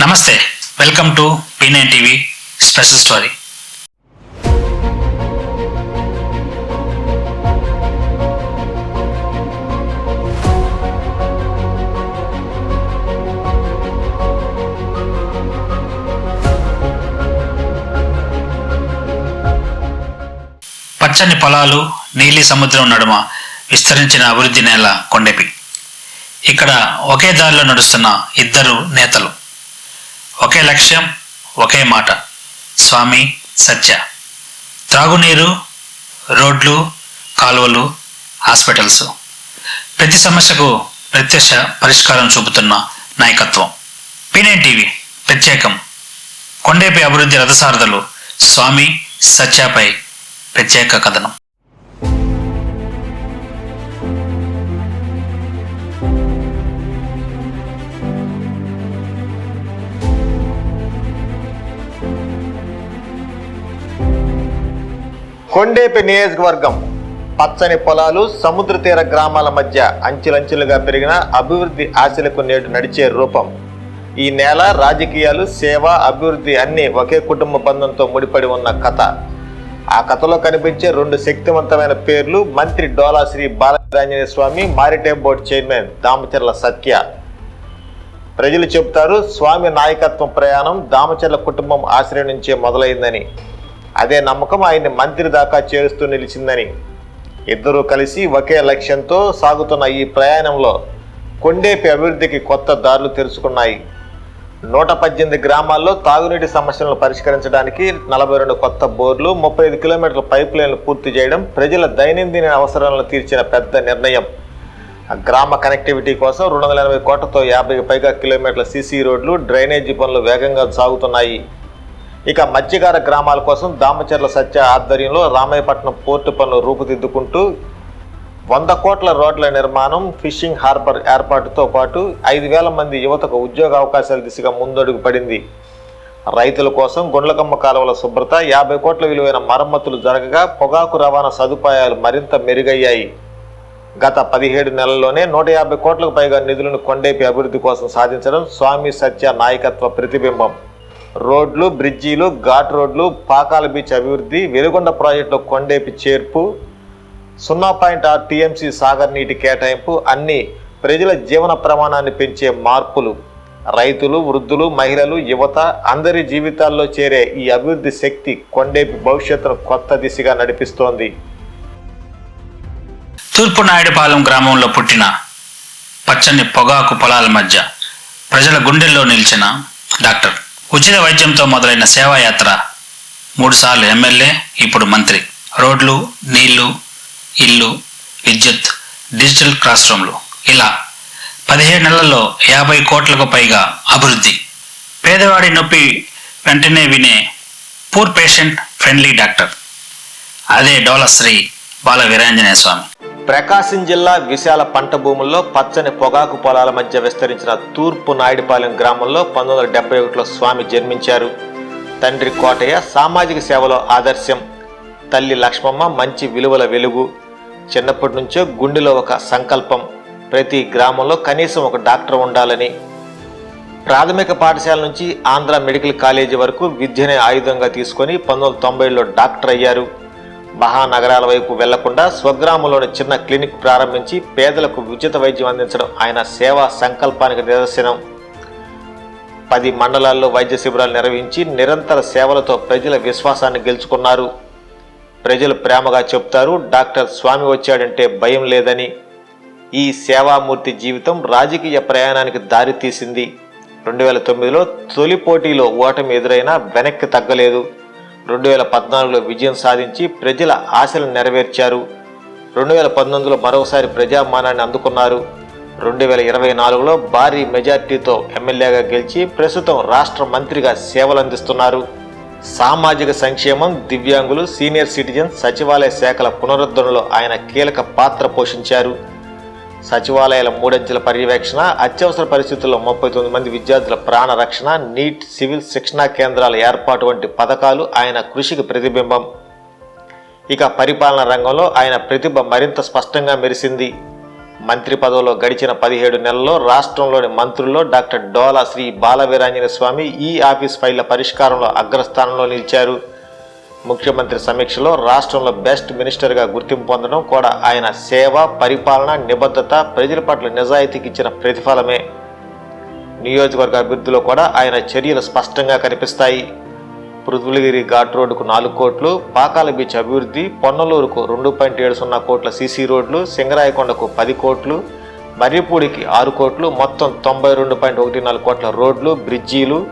నమస్తే welcome to P nine TV special story. పచ్చని పొలాలు నీలి సముద్రం నడుమ విస్తరించిన అభివృద్ధి నేల కొండెపి. ఇక్కడ ఒకే దారిలో నడుస్తున్న ఇద్దరు నేతలు. ఒకే లక్ష్యం ఒకే మాట. స్వామి సత్య. త్రాగునీరు రోడ్లు కాలువలు హాస్పిటల్స్. ప్రతి సమస్యకు ప్రత్యక్ష పరిష్కారం చూపుతున్న నాయకత్వం. పీనైన్ టీవీ ప్రత్యేకం. కొండేపై అభివృద్ధి రథసారథులు స్వామి సత్యపై ప్రత్యేక కథనం. కొండేపి నియోజకవర్గం పచ్చని పొలాలు సముద్ర తీర గ్రామాల మధ్య అంచెలంచెలుగా పెరిగిన అభివృద్ధి ఆశలకు నేడు నడిచే రూపం. ఈ నేల రాజకీయాలు సేవ అభివృద్ధి అన్ని ఒకే కుటుంబ బంధంతో ముడిపడి ఉన్న కథ. ఆ కథలో కనిపించే రెండు శక్తివంతమైన పేర్లు మంత్రి Dola Sri Balaranjaneya Swamy maritime board chairman Damacharla Satya. ప్రజలు చెబుతారు స్వామి నాయకత్వం ప్రయాణం దామచర్ల కుటుంబం ఆశ్రయం నుంచే మొదలైందని. అదే నమ్మకం ఆయన్ని మంత్రి దాకా చేరుస్తూ నిలిచిందని. ఇద్దరూ కలిసి ఒకే లక్ష్యంతో సాగుతున్న ఈ ప్రయాణంలో కొండేపి అభివృద్ధికి కొత్త దారులు తెరుచుకున్నాయి. నూట పద్దెనిమిది గ్రామాల్లో తాగునీటి సమస్యలను పరిష్కరించడానికి నలభై రెండు కొత్త బోర్లు ముప్పై ఐదు కిలోమీటర్ల పైప్ లైన్లు పూర్తి చేయడం ప్రజల దైనందిన అవసరాలను తీర్చిన పెద్ద నిర్ణయం. గ్రామ కనెక్టివిటీ కోసం రెండు వందల ఎనభై కోట్లతో యాభైకి పైగా కిలోమీటర్ల సీసీ రోడ్లు డ్రైనేజీ పనులు వేగంగా సాగుతున్నాయి. ఇక మత్స్యకార గ్రామాల కోసం దామచర్ల సత్య ఆధ్వర్యంలో రామాయపట్నం పోర్టు పనులు రూపుదిద్దుకుంటూ వంద కోట్ల రోడ్ల నిర్మాణం ఫిషింగ్ హార్బర్ ఏర్పాటుతో పాటు ఐదు వేల మంది యువతకు ఉద్యోగ అవకాశాల దిశగా ముందడుగు పడింది. రైతుల కోసం గుండ్లకమ్మ కాలువల శుభ్రత యాభై కోట్ల విలువైన మరమ్మతులు జరగగా పొగాకు రవాణా సదుపాయాలు మరింత మెరుగయ్యాయి. గత పదిహేడు నెలల్లోనే నూట యాభై కోట్లకు పైగా నిధులను కొండేపి అభివృద్ధి కోసం సాధించడం స్వామి సత్య నాయకత్వ ప్రతిబింబం. రోడ్లు బ్రిడ్జీలు ఘాట్ రోడ్లు పాకాల బీచ్ అభివృద్ధి వెలుగొండ ప్రాజెక్టులో కొండేపి చేర్పు సున్నా పాయింట్ ఆరు టీఎంసీ సాగర్ నీటి కేటాయింపు అన్ని ప్రజల జీవన ప్రమాణాన్ని పెంచే మార్పులు. రైతులు వృద్ధులు మహిళలు యువత అందరి జీవితాల్లో చేరే ఈ అభివృద్ధి శక్తి కొండేపి భవిష్యత్తును కొత్త దిశగా నడిపిస్తోంది. తూర్పు నాయుడుపాలెం గ్రామంలో పుట్టిన పచ్చని పొగాకు పొలాల మధ్య ప్రజల గుండెల్లో నిలిచిన డాక్టర్ ఉచిత వైద్యంతో మొదలైన సేవాయాత్ర. మూడుసార్లు ఎమ్మెల్యే ఇప్పుడు మంత్రి. రోడ్లు నీళ్ళు ఇల్లు విద్యుత్ డిజిటల్ క్లాస్ రూమ్లు. ఇలా పదిహేడు నెలల్లో యాభై కోట్లకు పైగా అభివృద్ధి. పేదవాడి నొప్పి వెంటనే వినే పూర్ పేషెంట్ ఫ్రెండ్లీ డాక్టర్. అదే డోలశ్రీ బాల వీరాంజనేయ స్వామి ప్రకాశం జిల్లా విశాల పంట భూముల్లో పచ్చని పొగాకు పొలాల మధ్య విస్తరించిన తూర్పు నాయుడుపాలెం గ్రామంలో పంతొమ్మిది వందల డెబ్బై ఒకటిలో స్వామి జన్మించారు. తండ్రి కోటయ్య సామాజిక సేవలో ఆదర్శం. తల్లి లక్ష్మమ్మ మంచి విలువల వెలుగు. చిన్నప్పటి నుంచో గుండెలో ఒక సంకల్పం. ప్రతి గ్రామంలో కనీసం ఒక డాక్టర్ ఉండాలని. ప్రాథమిక పాఠశాల నుంచి ఆంధ్ర మెడికల్ కాలేజీ వరకు విద్యనే ఆయుధంగా తీసుకొని పంతొమ్మిది వందల తొంభైలో డాక్టర్ అయ్యారు. మహానగరాల వైపు వెళ్ళకుండా స్వగ్రామంలోని చిన్న క్లినిక్ ప్రారంభించి పేదలకు ఉచిత వైద్యం అందించడం ఆయన సేవా సంకల్పానికి నిదర్శనం. పది మండలాల్లో వైద్య శిబిరాలు నిర్వహించి నిరంతర సేవలతో ప్రజల విశ్వాసాన్ని గెలుచుకున్నారు. ప్రజలు ప్రేమగా చెప్తారు డాక్టర్ స్వామి వచ్చాడంటే భయం లేదని. ఈ సేవామూర్తి జీవితం రాజకీయ ప్రయాణానికి దారితీసింది. రెండు వేల తొమ్మిదిలో తొలి పోటీలో ఓటమి ఎదురైనా వెనక్కి తగ్గలేదు. రెండు వేల పద్నాలుగులో విజయం సాధించి ప్రజల ఆశలను నెరవేర్చారు. రెండు వేల పంతొమ్మిదిలో మరోసారి ప్రజామానాన్ని అందుకున్నారు. రెండు వేల ఇరవై నాలుగులో భారీ మెజార్టీతో ఎమ్మెల్యేగా గెలిచి ప్రస్తుతం రాష్ట్ర మంత్రిగా సేవలు అందిస్తున్నారు. సామాజిక సంక్షేమం దివ్యాంగులు సీనియర్ సిటిజన్ సచివాలయ శాఖల పునరుద్ధరణలో ఆయన కీలక పాత్ర పోషించారు. సచివాలయాల మూడంచెల పర్యవేక్షణ అత్యవసర పరిస్థితుల్లో ముప్పై తొమ్మిది మంది విద్యార్థుల ప్రాణ రక్షణ నీట్ సివిల్ శిక్షణా కేంద్రాల ఏర్పాటు వంటి పథకాలు ఆయన కృషికి ప్రతిబింబం. ఇక పరిపాలన రంగంలో ఆయన ప్రతిభ మరింత స్పష్టంగా మెరిసింది. మంత్రి పదవిలో గడిచిన పదిహేడు నెలల్లో రాష్ట్రంలోని మంత్రుల్లో డాక్టర్ డోలా శ్రీ బాలవీరాంజన స్వామి ఈ ఆఫీస్ ఫైళ్ళ పరిష్కారంలో అగ్రస్థానంలో నిలిచారు. ముఖ్యమంత్రి సమీక్షలో రాష్ట్రంలో బెస్ట్ మినిస్టర్గా గుర్తింపు పొందడం కూడా ఆయన సేవ పరిపాలన నిబద్ధత ప్రజల పట్ల నిజాయితీకి ఇచ్చిన ప్రతిఫలమే. నియోజకవర్గ అభివృద్ధిలో కూడా ఆయన చర్యలు స్పష్టంగా కనిపిస్తాయి. పృథులగిరి ఘాట్ రోడ్డుకు నాలుగు కోట్లు పాకాల బీచ్ అభివృద్ధి పొన్నలూరుకు రెండు పాయింట్ ఏడు సున్నా కోట్ల సీసీ రోడ్లు సింగరాయకొండకు పది కోట్లు మర్రిపూడికి ఆరు కోట్లు మొత్తం తొంభై రెండు పాయింట్ ఒకటి నాలుగు కోట్ల రోడ్లు బ్రిడ్జీలు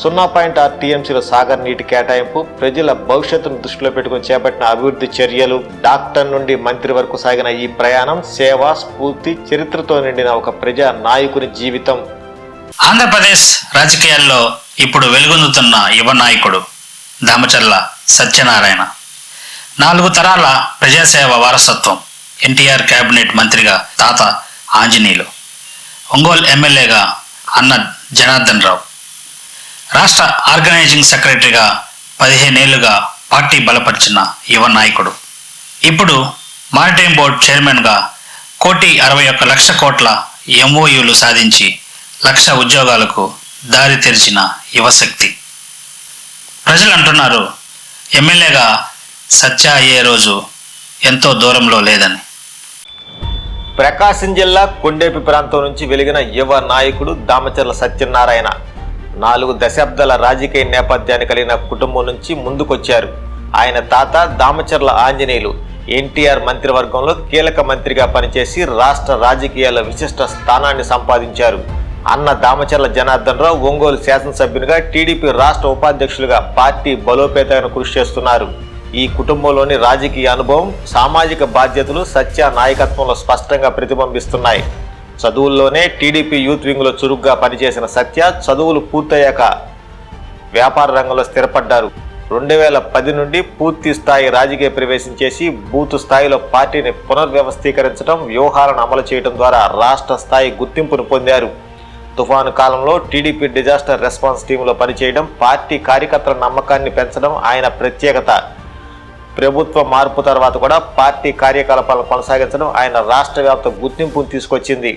సున్నా పాయింట్ ఆరు టీఎంసీల సాగర్ నీటి కేటాయింపు ప్రజల భవిష్యత్తును దృష్టిలో పెట్టుకుని చేపట్టిన అభివృద్ధి చర్యలు డాక్టర్ నుండి మంత్రి వరకు సాగిన ఈ ప్రయాణం సేవ స్ఫూర్తి చరిత్రతో నిండిన ఒక ప్రజా నాయకుని జీవితం. ఆంధ్రప్రదేశ్ రాజకీయాల్లో ఇప్పుడు వెలుగొందుతున్న యువ నాయకుడు దామచర్ల సత్యనారాయణ. నాలుగు తరాల ప్రజాసేవ వారసత్వం ఎన్టీఆర్ కేబినెట్ మంత్రిగా తాత ఆంజనేయులు ఒంగోలు ఎమ్మెల్యేగా అన్న జనార్దన్ రావు. రాష్ట్ర ఆర్గనైజింగ్ సెక్రటరీగా పదిహేనేళ్ళుగా పార్టీ బలపరిచిన యువ నాయకుడు. ఇప్పుడు మానిటరింగ్ బోర్డు చైర్మన్గా కోటి అరవై ఒక్క లక్ష కోట్ల ఎంఓయూలు సాధించి లక్ష ఉద్యోగాలకు దారి తెరిచిన యువశక్తి ప్రజలు అంటున్నారు ఎమ్మెల్యేగా సత్య అయ్యే రోజు ఎంతో దూరంలో లేదని. ప్రకాశం జిల్లా కొండేపి ప్రాంతం నుంచి వెలిగిన యువ నాయకుడు దామచర్ల సత్యనారాయణ. నాలుగు దశాబ్దాల రాజకీయ నేపథ్యాన్ని కలిగిన కుటుంబం నుంచి ముందుకొచ్చారు. ఆయన తాత దామచర్ల ఆంజనేయులు. ఎన్టీఆర్ మంత్రివర్గంలో కీలక మంత్రిగా పనిచేసి రాష్ట్ర రాజకీయాల్లో విశిష్ట స్థానాన్ని సంపాదించారు. అన్న దామచర్ల జనార్దన్ రావు ఒంగోలు శాసనసభ్యునిగా టీడీపీ రాష్ట్ర ఉపాధ్యక్షులుగా పార్టీ బలోపేతానికి కృషి చేస్తున్నారు. ఈ కుటుంబంలోని రాజకీయ అనుభవం సామాజిక బాధ్యతలు సత్య నాయకత్వంలో స్పష్టంగా ప్రతిబింబిస్తున్నాయి. చదువుల్లోనే టీడీపీ యూత్ వింగ్లో చురుగ్గా పనిచేసిన సత్య చదువులు పూర్తయ్యాక వ్యాపార రంగంలో స్థిరపడ్డారు. రెండు వేల పది నుండి పూర్తి స్థాయి రాజకీయ ప్రవేశం చేసి బూత్ స్థాయిలో పార్టీని పునర్వ్యవస్థీకరించడం వ్యూహాలను అమలు చేయడం ద్వారా రాష్ట్ర స్థాయి గుర్తింపును పొందారు. తుఫాను కాలంలో టీడీపీ డిజాస్టర్ రెస్పాన్స్ టీంలో పనిచేయడం పార్టీ కార్యకర్తల నమ్మకాన్ని పెంచడం ఆయన ప్రత్యేకత. ప్రభుత్వ మార్పు తర్వాత కూడా పార్టీ కార్యకలాపాలను కొనసాగించడం ఆయన రాష్ట్ర వ్యాప్త గుర్తింపును తీసుకొచ్చింది.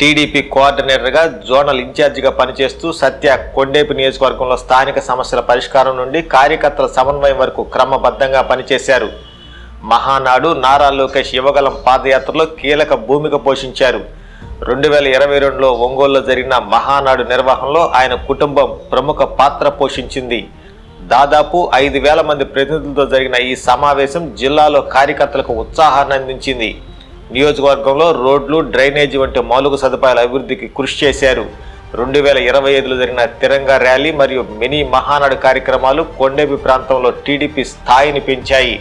టీడీపీ కోఆర్డినేటర్గా జోనల్ ఇన్ఛార్జిగా పనిచేస్తూ సత్య కొండేపు నియోజకవర్గంలో స్థానిక సమస్యల పరిష్కారం నుండి కార్యకర్తల సమన్వయం వరకు క్రమబద్ధంగా పనిచేశారు. మహానాడు నారా లోకేష్ యువగలం పాదయాత్రలో కీలక భూమిక పోషించారు. రెండు వేల ఇరవై రెండులో ఒంగోలులో జరిగిన మహానాడు నిర్వహణలో ఆయన కుటుంబం ప్రముఖ పాత్ర పోషించింది. దాదాపు ఐదు వేల మంది ప్రతినిధులతో జరిగిన ఈ సమావేశం జిల్లాలో కార్యకర్తలకు ఉత్సాహాన్ని అందించింది. నియోజకవర్గంలో రోడ్లు డ్రైనేజీ వంటి మౌలిక సదుపాయాల అభివృద్ధికి కృషి చేశారు. రెండు వేల ఇరవై ఐదులో జరిగిన తిరంగా ర్యాలీ మరియు మినీ మహానాడు కార్యక్రమాలు కొండేపి ప్రాంతంలో టీడీపీ స్థాయిని పెంచాయి.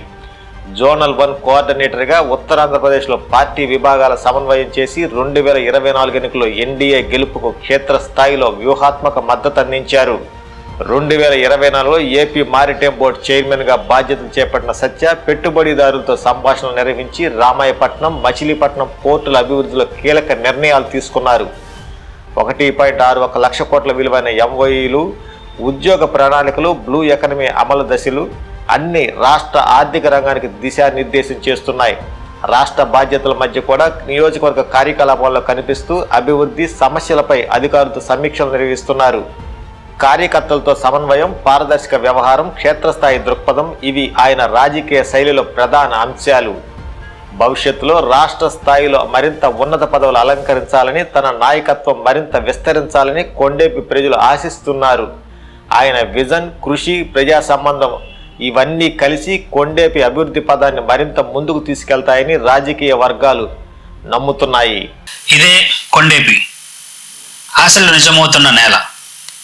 జోనల్ వన్ కోఆర్డినేటర్గా ఉత్తరాంధ్రప్రదేశ్లో పార్టీ విభాగాల సమన్వయం చేసి రెండు వేల ఇరవై నాలుగు ఎన్నికల్లో ఎన్డీఏ గెలుపుకు క్షేత్రస్థాయిలో వ్యూహాత్మక మద్దతు అందించారు. రెండు వేల ఇరవై నాలుగులో ఏపీ మారిటైమ్ బోర్డు చైర్మన్గా బాధ్యతలు చేపట్టిన సత్య పెట్టుబడిదారులతో సంభాషణలు నిర్వహించి రామాయపట్నం మచిలీపట్నం పోర్టుల అభివృద్ధిలో కీలక నిర్ణయాలు తీసుకున్నారు. ఒకటి పాయింట్ ఆరు ఒక లక్ష కోట్ల విలువైన ఎంఓఈలు ఉద్యోగ ప్రణాళికలు బ్లూ ఎకనమీ అమలు దశలు అన్ని రాష్ట్ర ఆర్థిక రంగానికి దిశానిర్దేశం చేస్తున్నాయి. రాష్ట్ర బాధ్యతల మధ్య కూడా నియోజకవర్గ కార్యకలాపాల్లో కనిపిస్తూ అభివృద్ధి సమస్యలపై అధికారులతో సమీక్షలు నిర్వహిస్తున్నారు. కార్యకర్తలతో సమన్వయం పారదర్శక వ్యవహారం క్షేత్రస్థాయి దృక్పథం ఇవి ఆయన రాజకీయ శైలిలో ప్రధాన అంశాలు. భవిష్యత్తులో రాష్ట్ర స్థాయిలో మరింత ఉన్నత పదవులు అలంకరించాలని తన నాయకత్వం మరింత విస్తరించాలని కొండేపి ప్రజలు ఆశిస్తున్నారు. ఆయన విజన్ కృషి ప్రజా సంబంధం ఇవన్నీ కలిసి కొండేపి అభివృద్ధి పదాన్ని మరింత ముందుకు తీసుకెళ్తాయని రాజకీయ వర్గాలు నమ్ముతున్నాయి. ఇదే కొండేపి. ఆశలు నిజమవుతున్న నేల.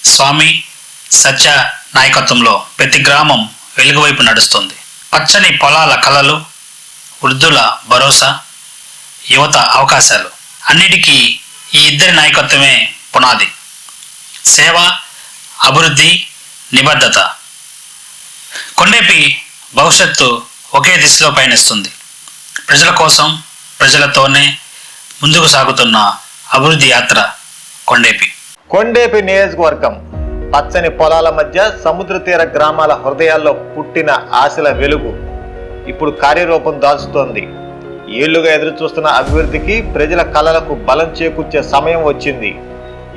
స్వామి సత్య నాయకత్వంలో ప్రతి గ్రామం వెలుగువైపు నడుస్తుంది. పచ్చని పొలాల కలలు వృద్ధుల భరోసా యువత అవకాశాలు. అన్నిటికీ ఈ ఇద్దరి నాయకత్వమే పునాది. సేవ అభివృద్ధి నిబద్ధత. కొండేపి భవిష్యత్తు ఒకే దిశలో పయనిస్తుంది. ప్రజల కోసం ప్రజలతోనే ముందుకు సాగుతున్న అభివృద్ధి యాత్ర కొండేపి. కొండేపి నియోజకవర్గం పచ్చని పొలాల మధ్య సముద్ర తీర గ్రామాల హృదయాల్లో పుట్టిన ఆశల వెలుగు ఇప్పుడు కార్యరూపం దాల్చుతోంది. ఏళ్ళుగా ఎదురు చూస్తున్న అభివృద్ధికి ప్రజల కళలకు బలం చేకూర్చే సమయం వచ్చింది.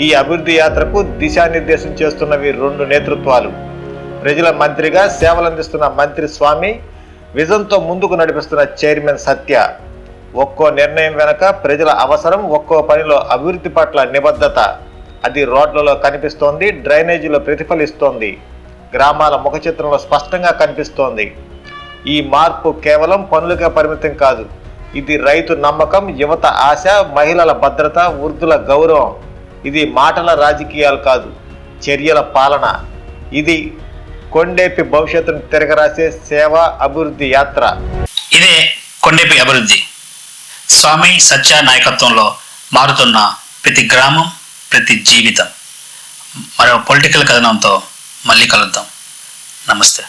ఈ అభివృద్ధి యాత్రకు దిశానిర్దేశం చేస్తున్నవి రెండు నేతృత్వాలు. ప్రజల మంత్రిగా సేవలందిస్తున్న మంత్రి స్వామి విజన్తో ముందుకు నడిపిస్తున్న చైర్మన్ సత్య. ఒక్కో నిర్ణయం వెనక ప్రజల అవసరం ఒక్కో పనిలో అభివృద్ధి పట్ల నిబద్ధత. అది రోడ్లలో కనిపిస్తోంది డ్రైనేజీలో ప్రతిఫలిస్తోంది. గ్రామాల ముఖ చిత్రంలో స్పష్టంగా కనిపిస్తోంది. ఈ మార్పు కేవలం పనులుగా పరిమితం కాదు ఇది రైతు నమ్మకం యువత ఆశ మహిళల భద్రత వృద్ధుల గౌరవం. ఇది మాటల రాజకీయాలు కాదు చర్యల పాలన. ఇది కొండేపి భవిష్యత్తును తిరగరాసే సేవా అభివృద్ధి యాత్ర. ఇదే కొండేపి అభివృద్ధి. స్వామి సత్య నాయకత్వంలో మారుతున్న ప్రతి గ్రామం ప్రతి జీవితం. మరో పొలిటికల్ కథనంతో మళ్ళీ కలుద్దాం. నమస్తే.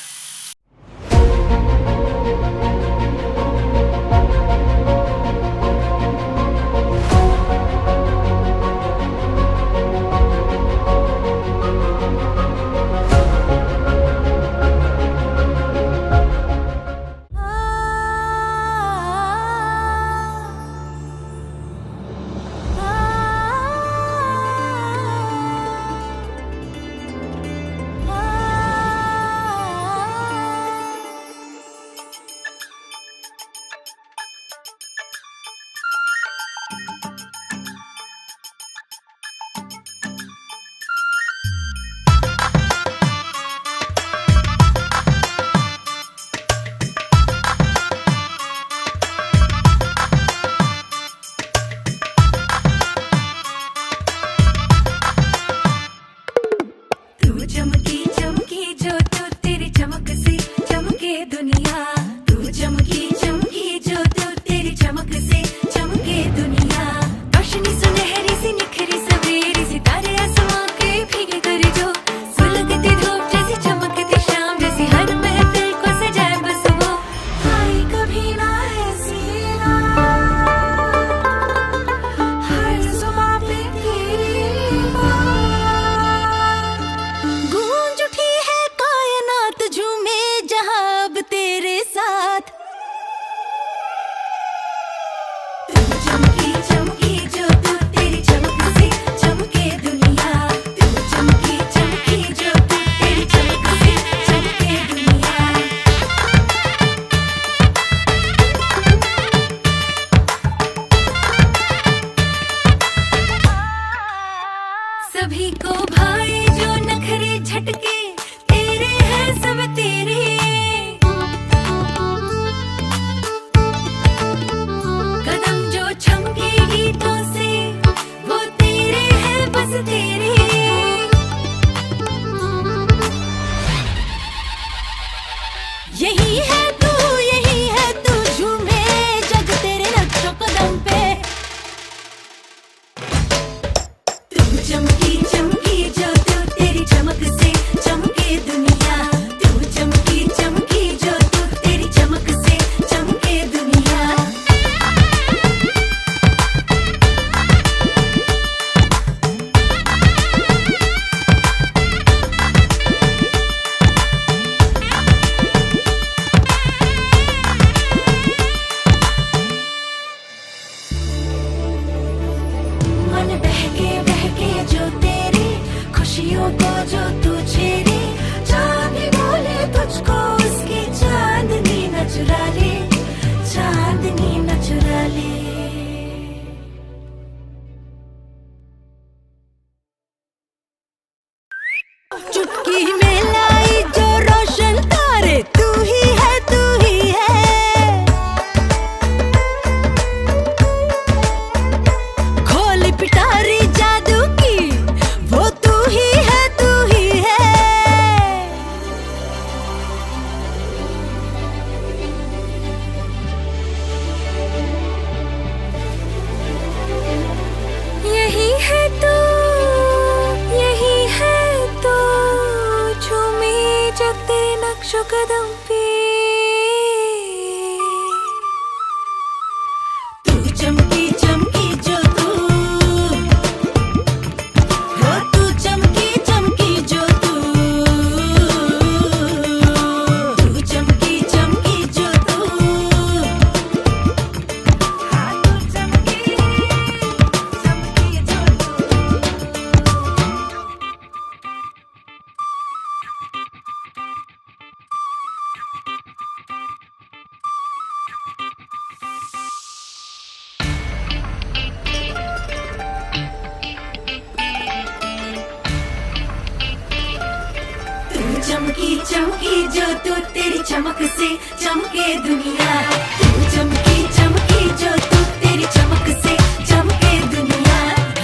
चमकी चमकी जो तू तेरी चमक से चमके दुनिया तू चमकी चमकी जो तू तेरी चमक से चमके दुनिया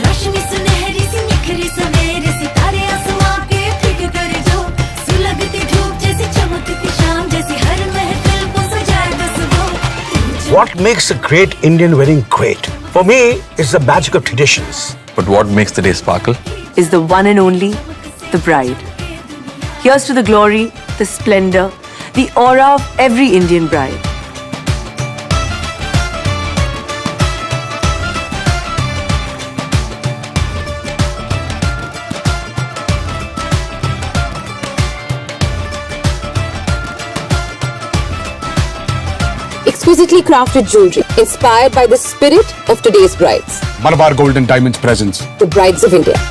रोशनी सुनहरी सी निखरी सवेरे सितारे आसमां के फिक कर जो सुलगती धूप जैसी चमकती शाम जैसी हर महफिल को सजाए बस वो तू चमकी What makes a great Indian wedding great? For me, it's the magic of traditions. But what makes the day sparkle? is the one and only the bride. Here's to the glory, the splendor, the aura of every Indian bride. exquisitely crafted jewelry inspired by the spirit of today's brides, Malabar Gold and Diamonds presents the brides of India.